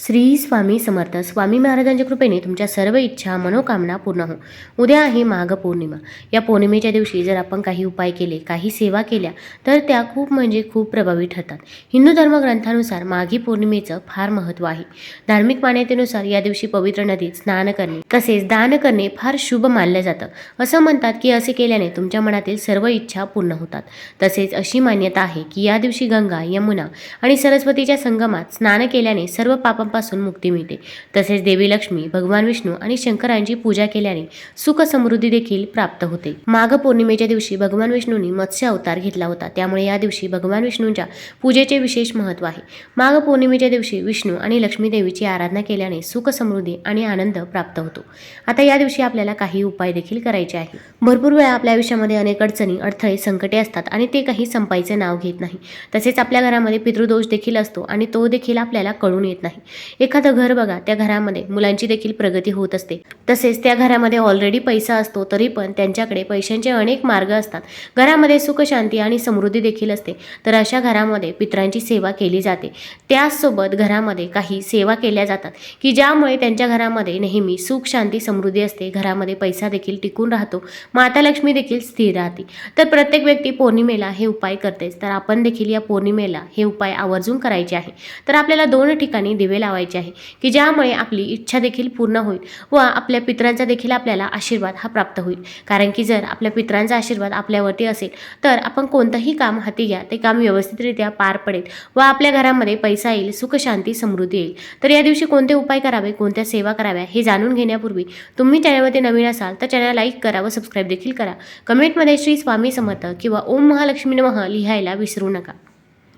श्री स्वामी समर्थ. स्वामी महाराजांच्या कृपेने तुमच्या सर्व इच्छा मनोकामना पूर्ण हो. उद्या आहे माघ पौर्णिमा. या पौर्णिमेच्या दिवशी जर आपण काही उपाय केले काही सेवा केल्या तर त्या खूप म्हणजे खूप प्रभावी ठरतात. हिंदू धर्मग्रंथानुसार माघी पौर्णिमेचं फार महत्त्व आहे. धार्मिक मान्यतेनुसार या दिवशी पवित्र नदीत स्नान करणे तसेच दान करणे फार शुभ मानलं जातं. असं म्हणतात की असे केल्याने तुमच्या मनातील सर्व इच्छा पूर्ण होतात. तसेच अशी मान्यता आहे की या दिवशी गंगा यमुना आणि सरस्वतीच्या संगमात स्नान केल्याने सर्व पापांपासून मुक्ती मिळते. तसेच देवी लक्ष्मी भगवान विष्णू आणि शंकरांची पूजा केल्याने सुख समृद्धी देखील प्राप्त होते. माघ पौर्णिमेच्या दिवशी भगवान विष्णूंनी मत्स्य अवतार घेतला होता. त्यामुळे या दिवशी भगवान विष्णूंच्या पूजेचे विशेष महत्त्व आहे. माघ पौर्णिमेच्या दिवशी विष्णू आणि लक्ष्मी देवीची आराधना केल्याने सुख समृद्धी आणि आनंद प्राप्त होतो. आता या दिवशी आपल्याला काही उपाय देखील करायचे आहे भरपूर वेळा आपल्या आयुष्यामध्ये अनेक अडचणी अडथळे संकटे असतात आणि ते काही संपायचे नाव घेत नाही. तसेच आपल्या घरामध्ये पितृदोष देखील असतो आणि तो देखील आपल्याला कळून येत नाही. एखादं घर बघा त्या घरामध्ये मुलांची देखील प्रगती होत असते. तसेच त्या घरामध्ये ऑलरेडी पैसा असतो तरी पण त्यांच्याकडे पैशांचे अनेक मार्ग असतात. घरामध्ये सुख शांती आणि समृद्धी देखील असते. तर अशा घरामध्ये पितरांची सेवा केली जाते. त्याचसोबत घरामध्ये काही सेवा केल्या जातात की ज्यामुळे त्यांच्या घरामध्ये नेहमी सुख शांती समृद्धी असते. घरामध्ये पैसा देखील टिकून राहतो. माता लक्ष्मी देखील स्थिर राहते. तर प्रत्येक व्यक्ती पौर्णिमेला हे उपाय करतेच. तर आपण देखील या पौर्णिमेला हे उपाय आवर्जून करायचे आहे. तर आपल्याला दोन ठिकाणी दिवे लावायची आहे की ज्यामुळे आपली इच्छा देखील पूर्ण होईल व आपल्या पितरांचा देखील आपल्याला आशीर्वाद हा प्राप्त होईल. कारण की जर आपल्या पितरांचा आशीर्वाद आपल्यावरती असेल तर आपण कोणतंही काम हाती घ्या ते काम व्यवस्थितरित्या पार पडेल व आपल्या घरामध्ये पैसा येईल सुख शांती समृद्धी येईल. तर या दिवशी कोणते उपाय करावे कोणत्या सेवा कराव्या हे जाणून घेण्यापूर्वी तुम्ही चॅनलमध्ये नवीन असाल तर चॅनल लाईक करा व सबस्क्राईब देखील करा. कमेंटमध्ये श्री स्वामी समर्थ किंवा ओम महालक्ष्मी नमः लिहायला विसरू नका.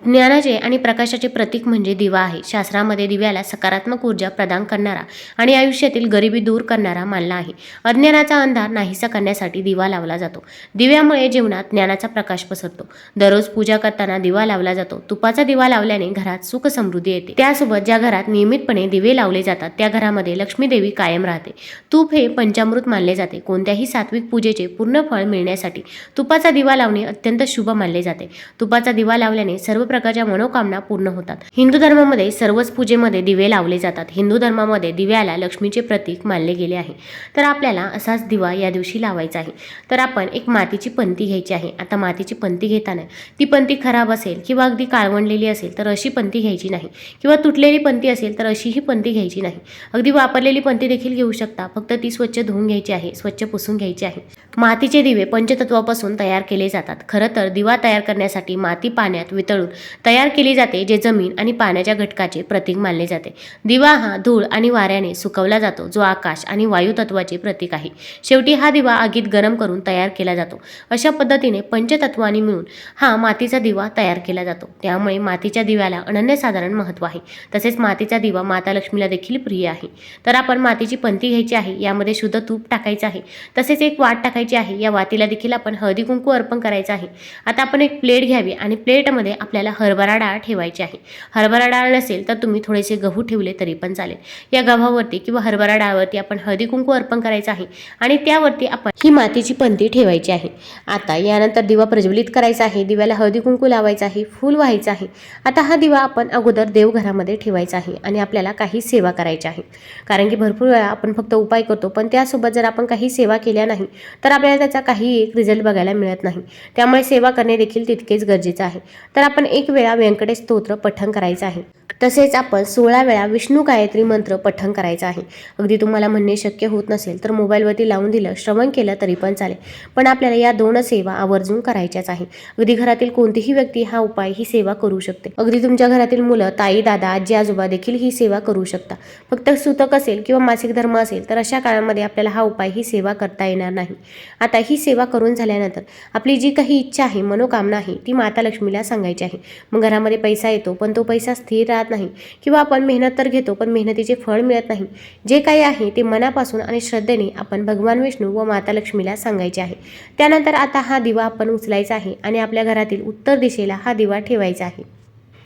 ज्ञानाचे आणि प्रकाशाचे प्रतीक म्हणजे दिवा आहे. शास्त्रामध्ये दिव्याला सकारात्मक ऊर्जा प्रदान करणारा आणि आयुष्यातील गरिबी दूर करणारा मानला आहे. अज्ञानाचा अंधार नाहीसा करण्यासाठी दिवा लावला जातो. दिव्यामुळे जीवनात ज्ञानाचा प्रकाश पसरतो. दररोज पूजा करताना दिवा लावला जातो. तुपाचा दिवा लावल्याने घरात सुख समृद्धी येते. त्यासोबत ज्या घरात नियमितपणे दिवे लावले जातात त्या घरामध्ये लक्ष्मी देवी कायम राहते. तूप हे पंचामृत मानले जाते. कोणत्याही सात्विक पूजेचे पूर्ण फळ मिळण्यासाठी तुपाचा दिवा लावणे अत्यंत शुभ मानले जाते. तुपाचा दिवा लावल्याने सर्व प्रकारच्या मनोकामना पूर्ण होतात. हिंदू धर्मामध्ये सर्वच पूजेमध्ये दिवे लावले जातात. हिंदू धर्मामध्ये दिव्याला लक्ष्मीचे प्रतीक मानले गेले आहे. तर आपल्याला असाच दिवा या दिवशी लावायचा आहे. तर आपण एक मातीची पंती घ्यायची आहे. आता मातीची पंती घेताना ती पंती खराब असेल किंवा अगदी काळवंडलेली असेल तर अशी पंती घ्यायची नाही. किंवा तुटलेली पंती असेल तर अशीही पंती घ्यायची नाही. अगदी वापरलेली पंती देखील घेऊ शकता. फक्त ती स्वच्छ धुवून घ्यायची आहे. स्वच्छ पुसून घ्यायची आहे. मातीचे दिवे पंचतत्वापासून तयार केले जातात. खरं तर दिवा तयार करण्यासाठी माती पाण्यात वितळून तयार केली जाते जे जमीन आणि पाण्याच्या घटकाचे प्रतीक मानले जाते. दिवा हा धूळ आणि वाऱ्याने सुकवला जातो जो आकाश आणि वायू तत्वाचे प्रतीक आहे. शेवटी हा दिवा आगीत गरम करून तयार केला जातो. अशा पद्धतीने पंचतत्वांनी मिळून हा मातीचा दिवा तयार केला जातो. त्यामुळे मातीच्या दिव्याला अनन्यसाधारण महत्त्व आहे. तसेच मातीचा दिवा माता लक्ष्मीला देखील प्रिय आहे. तर आपण मातीची पंथी घ्यायची आहे यामध्ये शुद्ध तूप टाकायचं आहे. तसेच एक वाट टाकायची आहे या वातीला देखील आपण हळदी कुंकू अर्पण करायचं आहे. आता आपण एक प्लेट घ्यावी आणि प्लेटमध्ये आपल्याला हरभरा डाळ ठेवायची आहे. हरभरा डाळ नसेल तर तुम्ही थोडेसे गहू ठेवले तरी पण चालेल. या गव्हावरती किंवा हरभरा डाळवरती आपण हळदी कुंकू अर्पण करायचं आहे आणि त्यावरती आपण ही मातीची पंती ठेवायची आहे. आता यानंतर दिवा प्रज्वलित करायचा आहे. दिव्याला हळदी कुंकू लावायचं आहे. फूल व्हायचं आहे. आता हा दिवा आपण अगोदर देवघरामध्ये ठेवायचा आहे आणि आपल्याला काही सेवा करायची आहे. कारण की भरपूर वेळा आपण फक्त उपाय करतो पण त्यासोबत जर आपण काही सेवा केल्या नाही तर आपल्याला त्याचा काही एक रिझल्ट बघायला मिळत नाही. त्यामुळे सेवा करणे देखील तितकेच गरजेचं आहे. तर आपण एक वेळा व्यंकटेश स्तोत्र पठण करायचं आहे. तसेच आपण सोळा वेळा विष्णू गायत्री मंत्र पठण करायचं आहे. अगदी तुम्हाला म्हणणे शक्य होत नसेल तर मोबाईलवरती लावून दिलं श्रवण केलं तरी पण चालेल. पण आपल्याला या दोन सेवा आवर्जून करायच्याच आहे. अगदी घरातील कोणतीही व्यक्ती हा उपाय ही सेवा करू शकते. अगदी तुमच्या घरातील मुलं ताई दादा आजी आजोबा देखील ही सेवा करू शकता. फक्त सुतक असेल किंवा मासिक धर्म असेल तर अशा काळामध्ये आपल्याला हा उपाय ही सेवा करता येणार नाही. आता ही सेवा करून झाल्यानंतर आपली जी काही इच्छा आहे मनोकामना आहे ती माता लक्ष्मीला सांगायची आहे. मग घरामध्ये पैसा येतो पण तो पैसा स्थिर राहत नाही. किंवा आपण मेहनत तर घेतो पण मेहनतीचे फळ मिळत नाही. जे काही आहे ते मनापासून आणि श्रद्धेने आपण भगवान विष्णू व माता लक्ष्मीला सांगायचे आहे. त्यानंतर आता हा दिवा आपण उचलायचा आहे आणि आपल्या घरातील उत्तर दिशेला हा दिवा ठेवायचा आहे.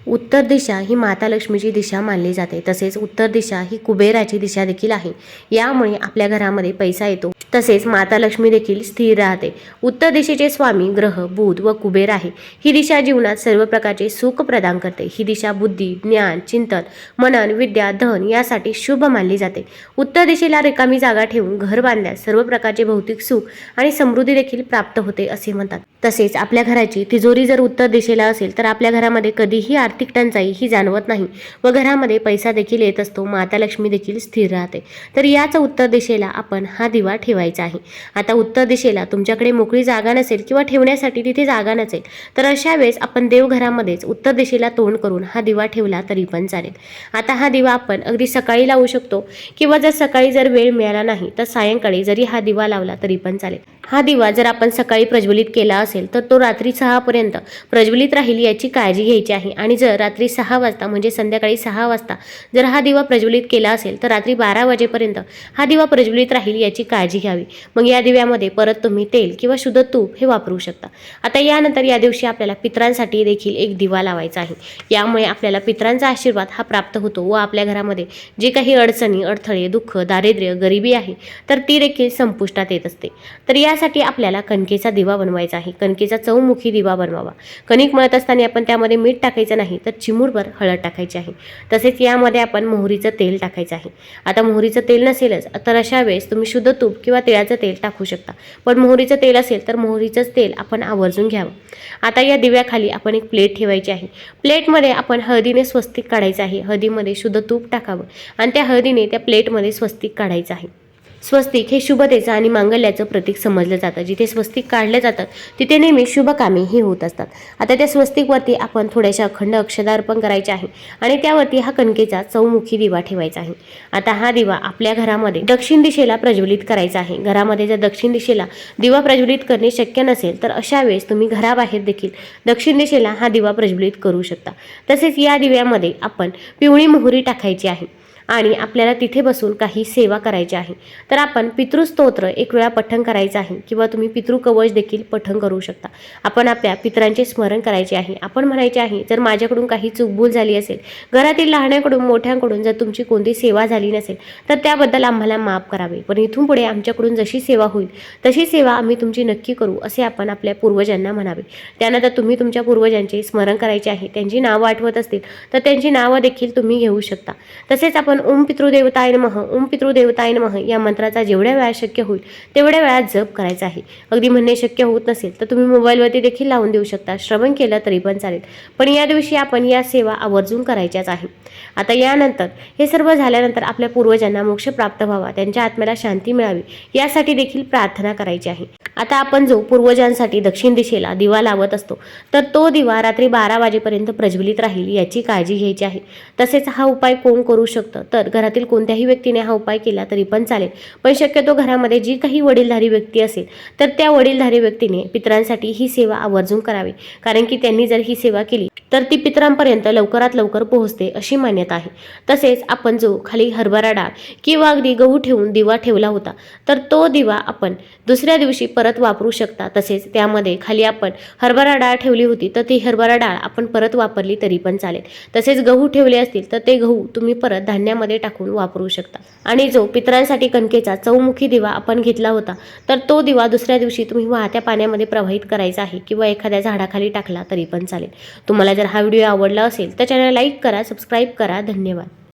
उत्तर दिशा ही माता लक्ष्मीची दिशा मानली जाते. तसेच उत्तर दिशा ही कुबेराची दिशा देखील आहे. यामुळे आपल्या घरामध्ये पैसा येतो तसेच माता लक्ष्मी देखील स्थिर राहते. उत्तर दिशेचे स्वामी ग्रह बुध व कुबेर आहे. ही दिशा जीवनात सर्व प्रकारचे सुख प्रदान करते. ही दिशा बुद्धी ज्ञान चिंतन मनन विद्या धन यासाठी शुभ मानली जाते. उत्तर दिशेला रिकामी जागा ठेवून घर बांधल्यास सर्व प्रकारचे भौतिक सुख आणि समृद्धी देखील प्राप्त होते असे म्हणतात. तसेच आपल्या घराची तिजोरी जर उत्तर दिशेला असेल तर आपल्या घरामध्ये कधीही आर्थिक टंचाई ही जाणवत नाही व घरामध्ये पैसा देखील येत असतो माता लक्ष्मी देखील स्थिर राहते. तर याच उत्तर दिशेला आपण हा दिवा ठेवायचा आहे. आता उत्तर दिशेला तुमच्याकडे मोकळी जागा नसेल किंवा ठेवण्यासाठी तिथे जागा नसेल तर अशा वेळेस आपण देवघरामध्येच उत्तर दिशेला तोंड करून हा दिवा ठेवला तरी पण चालेल. आता हा दिवा आपण अगदी सकाळी लावू शकतो किंवा जर सकाळी जर वेळ मिळाला नाही तर सायंकाळी जरी हा दिवा लावला तरी पण चालेल. हा दिवा जर आपण सकाळी प्रज्वलित केला असेल तर तो रात्री सहापर्यंत प्रज्वलित राहील याची काळजी घ्यायची आहे. आणि जर रात्री सहा वाजता म्हणजे संध्याकाळी सहा वाजता जर हा दिवा प्रज्वलित केला असेल तर रात्री बारा वाजेपर्यंत हा दिवा प्रज्वलित राहील याची काळजी घ्यावी. मग या दिव्यामध्ये परत तुम्ही तेल किंवा शुद्ध तूप हे वापरू शकता. आता यानंतर या दिवशी आपल्याला पित्रांसाठी देखील एक दिवा लावायचा आहे. यामुळे आपल्याला पित्रांचा आशीर्वाद हा प्राप्त होतो व आपल्या घरामध्ये जे काही अडचणी अडथळे दुःख दारिद्र्य गरिबी आहे तर ती देखील संपुष्टात येत असते. तर या त्यासाठी आपल्याला कणकेचा दिवा बनवायचा आहे. कणकेचा चौमुखी दिवा बनवावा. कणिक मळत असताना आपण त्यामध्ये मीठ टाकायचं नाही तर चिमूरभर हळद टाकायची आहे. तसेच यामध्ये आपण मोहरीचं तेल टाकायचं आहे. आता मोहरीचं तेल नसेलच तर अशा वेळेस तुम्ही शुद्ध तूप किंवा तिळाचं तेल टाकू शकता. पण मोहरीचं तेल असेल तर मोहरीचंच तेल आपण आवर्जून घ्यावं. आता या दिव्याखाली आपण एक प्लेट ठेवायची आहे. प्लेटमध्ये आपण हळदीने स्वस्तिक काढायचं आहे. हळदीमध्ये शुद्ध तूप टाकावं आणि त्या हळदीने त्या प्लेटमध्ये स्वस्तिक काढायचं आहे. स्वस्तिक हे शुभतेचं आणि मांगल्याचं प्रतीक समजलं जातं. जिथे स्वस्तिक काढलं जातं तिथे नेहमी शुभ कामे ही होत असतात. आता त्या स्वस्तिकवरती आपण थोड्याशा अखंड अक्षदा अर्पण करायचे आहे आणि त्यावरती हा कणकेचा चौमुखी दिवा ठेवायचा आहे. आता हा दिवा आपल्या घरामध्ये दक्षिण दिशेला प्रज्वलित करायचा आहे. घरामध्ये जर दक्षिण दिशेला दिवा प्रज्वलित करणे शक्य नसेल तर अशा वेळेस तुम्ही घराबाहेर देखील दक्षिण दिशेला हा दिवा प्रज्वलित करू शकता. तसेच या दिव्यामध्ये आपण पिवळी मोहरी टाकायची आहे. आणि आपल्याला तिथे बसून काही सेवा करायची आहे. तर आपण पितृस्तोत्र एक वेळा पठण करायचं आहे किंवा तुम्ही पितृकवच देखील पठण करू शकता. आपण आपल्या पितरांचे स्मरण करायचे आहे. आपण म्हणायचे आहे जर माझ्याकडून काही चुकभूल झाली असेल घरातील लहानाकडून मोठ्यांकडून जर तुमची कोणती सेवा झाली नसेल तर त्याबद्दल आम्हाला माफ करावे. पण इथून पुढे आमच्याकडून जशी सेवा होईल तशी सेवा आम्ही तुमची नक्की करू असे आपण आपल्या पूर्वजांना म्हणावे. त्यानंतर तुम्ही तुमच्या पूर्वजांचे स्मरण करायचे आहे. त्यांची नावं आठवत असतील तर त्यांची नावं देखील तुम्ही घेऊ शकता. तसेच आपण ओम पितृदेवताय नमः ओम पितृदेवताय नमः या मंत्राचा जेवढ्या वेळा शक्य होईल तेवढ्या वेळात जप करायचा आहे. अगदी म्हणणे शक्य होत नसेल तर तुम्ही मोबाईलवरती देखील लावून देऊ शकता. श्रवण केलं तरी पण चालेल. पण या दिवशी आपण या सेवा आवर्जून करायच्याच आहे. आता यानंतर हे सर्व झाल्यानंतर आपल्या पूर्वजांना मोक्ष प्राप्त व्हावा त्यांच्या आत्म्याला शांती मिळावी यासाठी देखील प्रार्थना करायची आहे. आता आपण जो पूर्वजांसाठी दक्षिण दिशेला दिवा लावत असतो तर तो दिवा रात्री बारा वाजेपर्यंत प्रज्वलित राहील याची काळजी घ्यायची आहे. तसेच हा उपाय कोण करू शकतं? तर घरातील कोणत्याही व्यक्तीने हा उपाय केला तरी पण चालेल. पण शक्यतो घरामध्ये जी काही वडीलधारी व्यक्ती असेल तर त्या वडीलधारी व्यक्तीने पितरांसाठी ही सेवा आवर्जून करावी. कारण की त्यांनी जर ही सेवा केली तर ती पितरांपर्यंत लवकरात लवकर पोहोचते अशी मान्यता आहे. तसेच आपण जो खाली हरभरा डाळ किंवा अगदी गहू ठेवून दिवा ठेवला होता तर तो दिवा आपण दुसऱ्या दिवशी परत वापरू शकता. तसेच त्यामध्ये खाली आपण हरभरा डाळ ठेवली होती तर ती हरभरा डाळ आपण परत वापरली तरी पण चालेल. तसेच गहू ठेवले असतील तर ते गहू तुम्ही परत धान्यामध्ये टाकून वापरू शकता. आणि जो पितरांसाठी कणकेचा चौमुखी दिवा आपण घेतला होता तर तो दिवा दुसऱ्या दिवशी तुम्ही वाहत्या पाण्यामध्ये प्रवाहित करायचा आहे किंवा एखाद्या झाडाखाली टाकला तरी पण चालेल. तुम्हाला जर हा व्हिडिओ आवडला असेल तर चॅनल लाईक करा सबस्क्राईब करा. धन्यवाद.